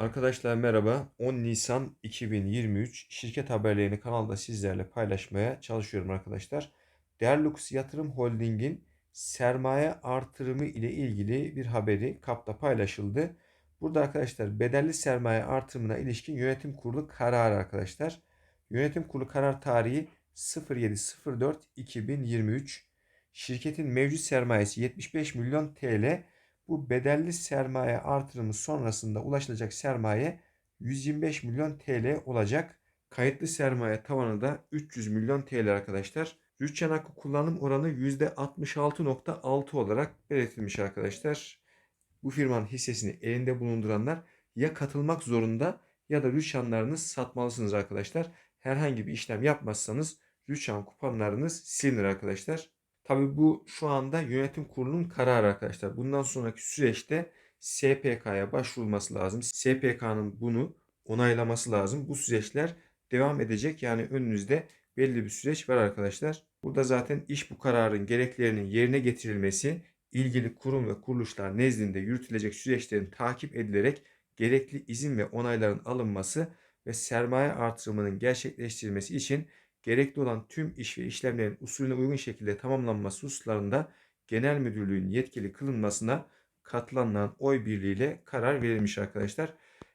Arkadaşlar merhaba. 10 Nisan 2023 şirket haberlerini kanalda sizlerle paylaşmaya çalışıyorum arkadaşlar. Derlux Yatırım Holding'in sermaye artırımı ile ilgili bir haberi KAP'ta paylaşıldı. Burada arkadaşlar bedelli sermaye artırımına ilişkin yönetim kurulu kararı arkadaşlar. Yönetim kurulu karar tarihi 07.04.2023. Şirketin mevcut sermayesi 75 milyon TL. Bu bedelli sermaye artırımı sonrasında ulaşılacak sermaye 125 milyon TL olacak. Kayıtlı sermaye tavanı da 300 milyon TL arkadaşlar. Rütçen hakkı kullanım oranı %66.6 olarak belirtilmiş arkadaşlar. Bu firmanın hissesini elinde bulunduranlar ya katılmak zorunda ya da rüçhanlarını satmalısınız arkadaşlar. Herhangi bir işlem yapmazsanız rüçhan kuponlarınız silinir arkadaşlar. Tabi bu şu anda yönetim kurulunun kararı arkadaşlar. Bundan sonraki süreçte SPK'ya başvurulması lazım. SPK'nın bunu onaylaması lazım. Bu süreçler devam edecek. Yani önünüzde belli bir süreç var arkadaşlar. Burada zaten iş bu kararın gereklerinin yerine getirilmesi, ilgili kurum ve kuruluşlar nezdinde yürütülecek süreçlerin takip edilerek gerekli izin ve onayların alınması ve sermaye artırımının gerçekleştirilmesi için gerekli olan tüm iş ve işlemlerin usulüne uygun şekilde tamamlanması hususlarında genel müdürlüğün yetkili kılınmasına katılanların oy birliğiyle karar verilmiş arkadaşlar.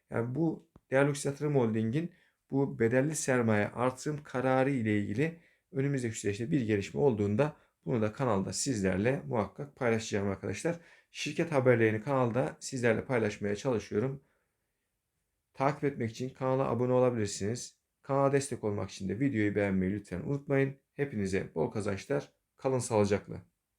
Yani bu Değerlux Yatırım Holding'in bu bedelli sermaye artırım kararı ile ilgili önümüzdeki süreçte bir gelişme olduğunda bunu da kanalda sizlerle muhakkak paylaşacağım arkadaşlar. Şirket haberlerini kanalda sizlerle paylaşmaya çalışıyorum. Takip etmek için kanala abone olabilirsiniz. Kanala destek olmak için de videoyu beğenmeyi lütfen unutmayın. Hepinize bol kazançlar. Kalın sağlıcakla.